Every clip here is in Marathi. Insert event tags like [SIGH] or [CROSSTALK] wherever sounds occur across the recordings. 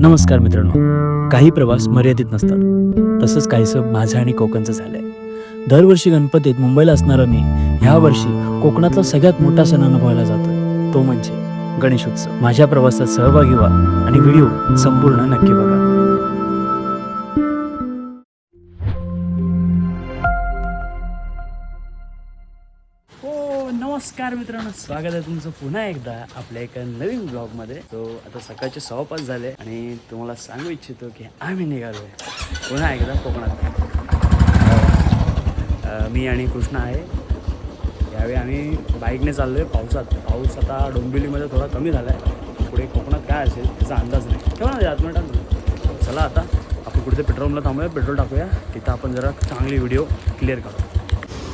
नमस्कार मित्रांनो. काही प्रवास मर्यादित नसतात. तसंच काहीसं माझं आणि कोकणचं झालंय. दरवर्षी गणपतीत मुंबईला असणारा मी ह्या वर्षी कोकणातला सगळ्यात मोठा सण अनुभवायला जातोय. तो म्हणजे गणेशोत्सव. माझ्या प्रवासात सहभागी व्हा आणि व्हिडिओ संपूर्ण नक्की बघा. नमस्कार मित्रांनो स्वागत आहे तुमचं पुन्हा एकदा आपल्या एका नवीन ब्लॉगमध्ये. तो आता सकाळचे सव्वा पाच झाले आणि तुम्हाला सांगू इच्छितो की आम्ही निघालो आहे पुन्हा एकदा कोकणात. मी आणि कृष्णा आहे. यावेळी आम्ही बाईकने चाललो आहे पावसात. पाऊस आता डोंबिवलीमध्ये थोडा कमी झाला आहे पुढे कोकणात काय असेल त्याचा अंदाज नाही. ठेवा ना आठ मिनिटात. चला आता आपण कुठे पेट्रोलला थांबूया पेट्रोल टाकूया. तिथं आपण जरा चांगली व्हिडिओ क्लिअर करू.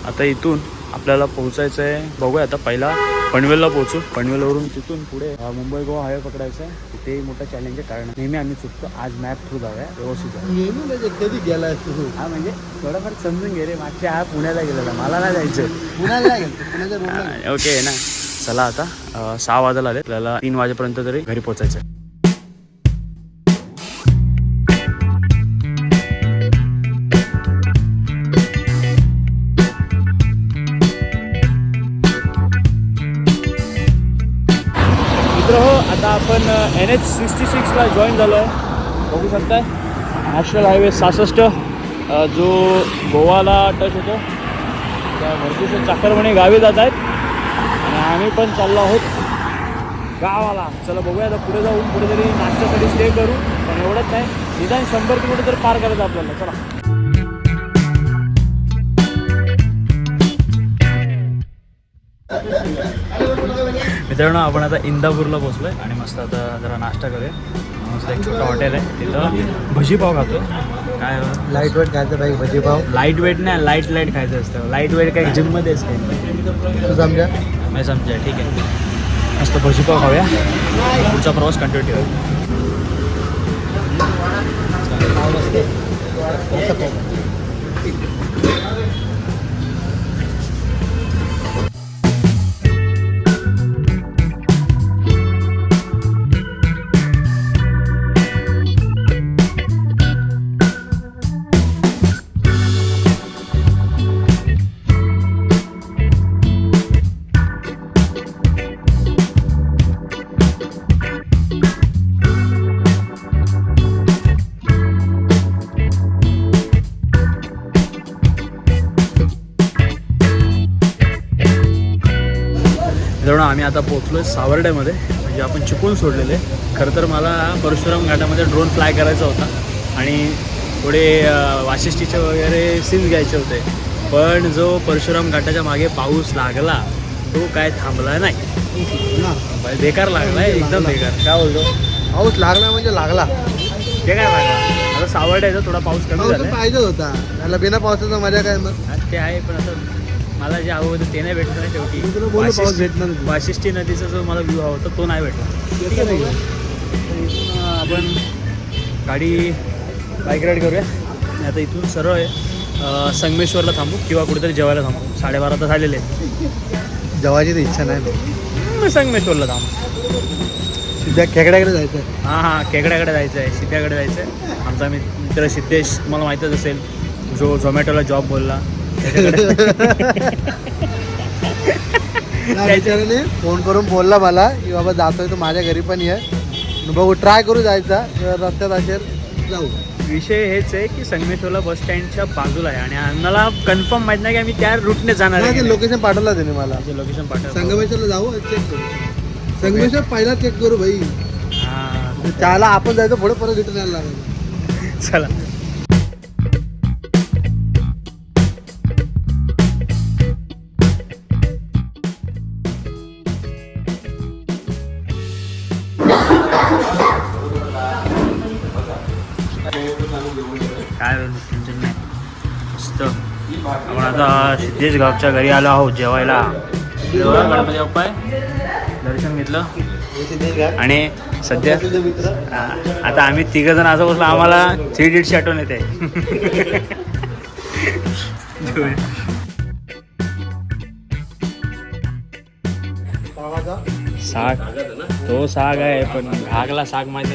आता इथून आपल्याला पोहोचायचं आहे बघूया आता पहिला पनवेलला पोहोचू. पनवेलवरून तिथून पुढे मुंबई गोवा हायवे पकडायचा आहे. तिथे मोठं चॅलेंज आहे कारण नेहमी आम्ही चुकतो. आज मॅप थ्रू जाऊया व्यवस्थित नेहमी म्हणजे कधी गेलाय तू? हा म्हणजे थोडंफार समजून घे रे. मागच्या हा पुण्याला गेलेला. मला नाही जायचं. पुण्याला पुण्याच्या ओके ना. चला आता सहा वाजायला आले. आपल्याला तीन वाजेपर्यंत तरी घरी पोहोचायचं एन एच सिक्स्टी सिक्सला जॉईन झालो आहे बघू शकताय. नॅशनल हायवे सहासष्ट जो गोवाला टच होतो. त्या भरपूरशे चाकरमणी गावी जात आहेत. आणि आम्ही पण चाललो आहोत गावाला. चला बघूया आता पुढे जाऊन कुठेतरी नाश्त्यासाठी स्टे करू. पण एवढंच नाही. निदान शंभर किलोमीटर तर पार करायचं आपल्याला. चला. मित्रांनो आपण आता इंदापूरला पोहोचलोय आणि मस्त आता जरा नाश्ता करूया. मस्त एक छोटं हॉटेल आहे. तिथं भजीपाव खातो काय लाइट वेट खायचं बाई भजीपाव. लाइट वेट नाही लाइट लाइट खायचं असतं. लाइट वेट काय जिममध्येच काय तू समजा. मी समजा ठीक आहे. मस्त भजीपाव खाऊया. पुढचा प्रवास कंटिन्यू ठेवूया मित्रांनो आम्ही आता पोहोचलो आहे सावर्ड्यामध्ये म्हणजे आपण चुकून सोडलेले. खरं तर मला परशुराम घाटामध्ये ड्रोन फ्लाय करायचा होता. आणि थोडे वाशिष्ठीचे वगैरे सीन्स घ्यायचे होते. पण जो परशुराम घाटाच्या मागे पाऊस लागला तो काय थांबला नाही. बेकार लागला एकदम बेकार. काय बोलतो? पाऊस लागला म्हणजे लागला. ते काय लागला? आता सावर्ड्याचा थोडा पाऊस कमी झाला पाहिजे होता. त्याला बिना पावसाचा मजा काय मग? ते आहे पण आता मला जे हवं होतं ते नाही भेटलं ना शेवटी. वाशिष्ठी-. वाशिष्ठी नदीचा जो मला व्ह्यू हवा होता तो नाही भेटला. ठीक आहे इथून आपण गाडी बाईक राईड करूया. आणि आता इथून सरळ आहे. संगमेश्वरला थांबू किंवा कुठेतरी जेवायला थांबू. साडेबारा तर झालेले आहेत. जेवायची तर इच्छा नाही. मग संगमेश्वरला थांबू. सिद्ध्या खेकड्याकडे जायचं हां हां केकड्याकडे जायचं आहे सिद्ध्याकडे जायचं आहे आमचा मित- मित्र सिद्धेश तुम्हाला माहीतच असेल. जो झोमॅटोला जॉब बोलला. [LAUGHS] विचाराने फोन करून बोलला मला की बाबा जातोय तर माझ्या घरी पण ये. बघू ट्राय करू जायचा. रस्त्यात असेल जाऊ. विषय हेच आहे की संगमेश्वरला बस स्टँडच्या बाजूला आहे आणि आम्हाला कन्फर्म माहीत नाही की आम्ही त्या रूटने जाणार ते आहे लोकेशन पाठवलं त्याने मला. लोकेशन पाठव संगमेश्वरला जाऊ चेक करू. संगमेश्वर पहिला चेक करू भाई. हां. त्याला आपण जायचं पुढे परत रिटर्न यायला लागेल. चला. आपण आता सिद्धेश गावच्या घरी आलो आहोत जेवायला. गणपती बाप्पा दर्शन घेतलं. आणि सध्या आता आम्ही तिघ जण असं बसलो आम्हाला थ्री इडियटची आठवण येते. साग तो साग आहे पण घागला साग माहिती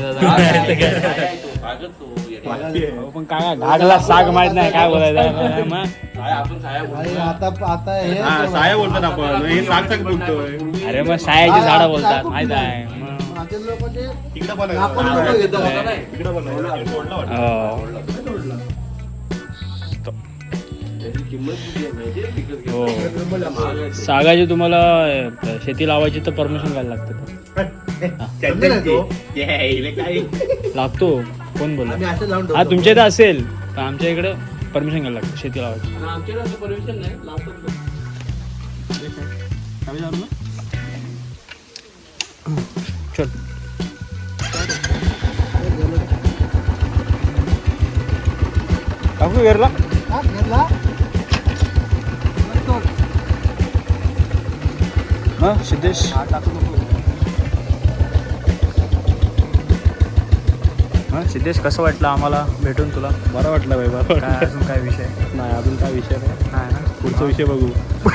पण काय घागला साग माहीत नाही काय बोलायचं. मग आणि आता आता हे साया बोलतात आपण. हे साग साग बोलतोय. अरे मग सायाची झाडं बोलतात माहीत आहे. मग माझे लोक ते इकडं पण आपण लोकं घेतात. इकडं पण आहे. सोडलं वाटतं. हो. हो. सागाची तुम्हाला अं, शेती लावायची तर परमिशन घ्यायला लागते. [LAUGHS] समजेल ना तो? लागतो कोण बोलला? आम्ही असं लावून हा ठेवतो. तुमच्या इथं असेल. पण आमच्या इकडे परमिशन घ्यायला लागतं. शेती लावायची. चल. टाकू घरला हा, घेतला? तो. मग सिद्धेश सिद्धेश कसं वाटलं आम्हाला भेटून तुला? बरं वाटलं बाई बरं काय अजून काय विषय? नाही अजून काय विषय नाही. नाही ना पुढचा विषय बघू. [LAUGHS]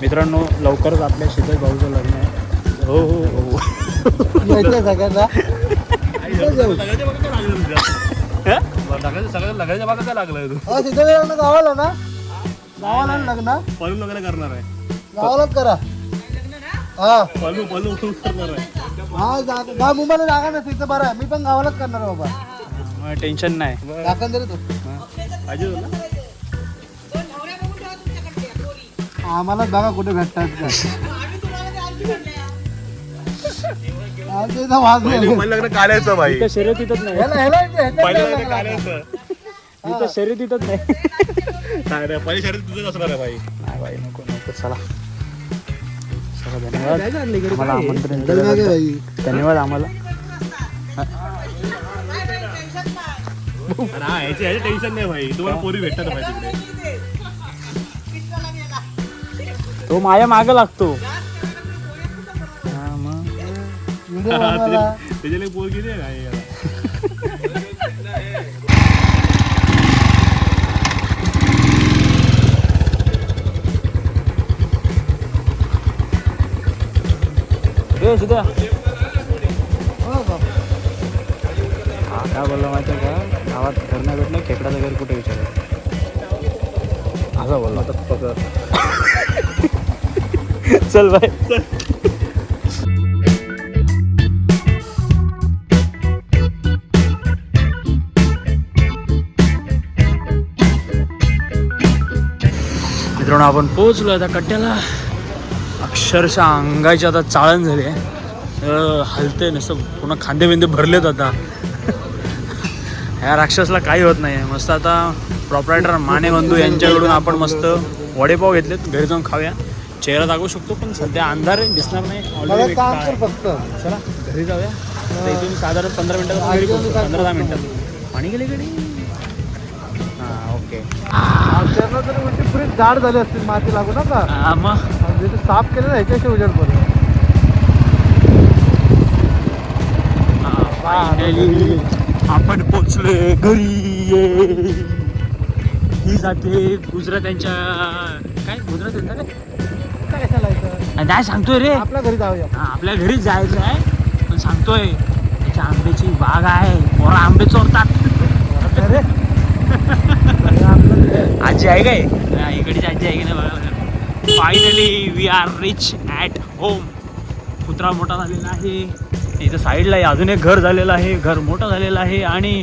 मित्रांनो लवकरच आपल्या सिद्धेश भाऊचं लग्न आहे. हो हो हो. सगळ्यांना? इथं जाऊ. सगळ्या लगायच्या भागात काय लागलं तू? हा, तिथं लग्न गावाला ना? गावाला ना लग्न? पळून करणार आहे. गावालाच करा. हा. पळू पळू करणार आहे. हा जा जा. मुंबईला जागा नसते इथं बरं आहे. मी पण गावालाच करणार आहे बाबा. मग टेन्शन नाही. दाखल तरी तू. अजय बोला आम्हाला बघा कुठे भेटतात का वाद नाही. पहिलं पहिलं लग्न काढायचं भाई इथं शर्यतीतच नाही. ह्याला- ह्याला इथे- ह्याच्यात पहिलं जायला लग्न लागला. काढायचं. इथं शर्यतीतच नाही. नाही नाही पहिली शरीर तुझं असणार आहे भाई नाही बाई नको नको. चला. चला धन्यवाद आम्हाला आमंत्रण. धन्यवाद आम्हाला. टेन्शन नाही भाई. तुम्हाला पोरी भेटतात तो माझ्या मागे लागतो. हा. त्याच्याला पोर किती [LAUGHS] ए सिद्धा हो काय बोलला माहिती आहे का? गावात घर नाही भेटलं खेकडाचं घर कुठे विचार? असं बोलला. आता पकड. चल बाय. मित्रांनो आपण पोहोचलो आता कट्ट्याला. अक्षरशः अंगाची आता चाळण झाली आहे. हलते नुसतं पुन्हा खांदे बिंदे भरलेत आता. या राक्षसला काही होत नाही मस्त आता प्रॉपरायटर माने बंधू यांच्याकडून आपण मस्त वडेपाव घेतलेत. घरी जाऊन खाऊया. चेहरा दाखवू शकतो पण सध्या अंधार दिसणार नाही. फक्त. चला घरी जाऊया. इथून साधारण पंधरा मिनिटात पंधरा दहा मिनिटात. पाणी गेले गडी हां ओके. फ्रीज जाड झाली असतील माती लागू नका हां मग जिथे साफ केलं ना ह्याच्याशी उजेड पडलं आपण पोचलोय घरी. ये. ही जाते गुजरात यांच्या काय गुजरात काय? काय इथं? नाही सांगतोय रे? आपल्या घरी जाऊया. आपल्या घरीच जायचं आहे. पण सांगतोय त्याच्या आंब्याची बाग आहे. पोरं आंबे चोरतात. अरे. आजी आहे काय? इकडची आजी आहे की नाही बघा finally we are reach at home कुत्रा मोठा झालेला आहे. इथं साईडला आहे. अजून एक घर झालेलं आहे. घर मोठं झालेलं आहे आणि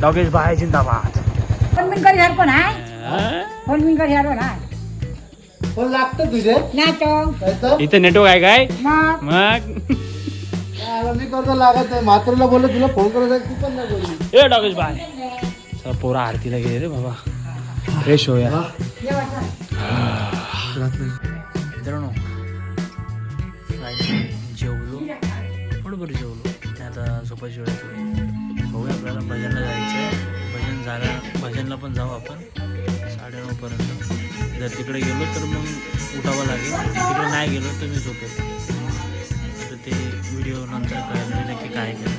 डॉगेश बाय जिंदाबाद. फोन बिन कर पण आहे? हा? फोन लागतं तुझे? इथं नेटवर्क आहे काय? मग? मी करतो लागत नाही. मात्रेला बोललो तुला फोन करत आहे, तू पण नाही बोलली. ए डॉगेश बाय चला पोरा आरतीला गेले रे बाबा. फ्रेश होऊया. मित्रांनो जेवलो. बरोबर जेवलो. आता झोपायची वेळ थोडी. बघूया आपल्याला भजनला जायचं आहे भजन झालं भजनला पण जाऊ आपण. साडेनऊपर्यंत जर तिकडे गेलो तर मग उठावं लागेल. तिकडे नाही गेलो तर मी झोपेल. तर ते व्हिडिओ नंतर कळलं नक्की काय केलं.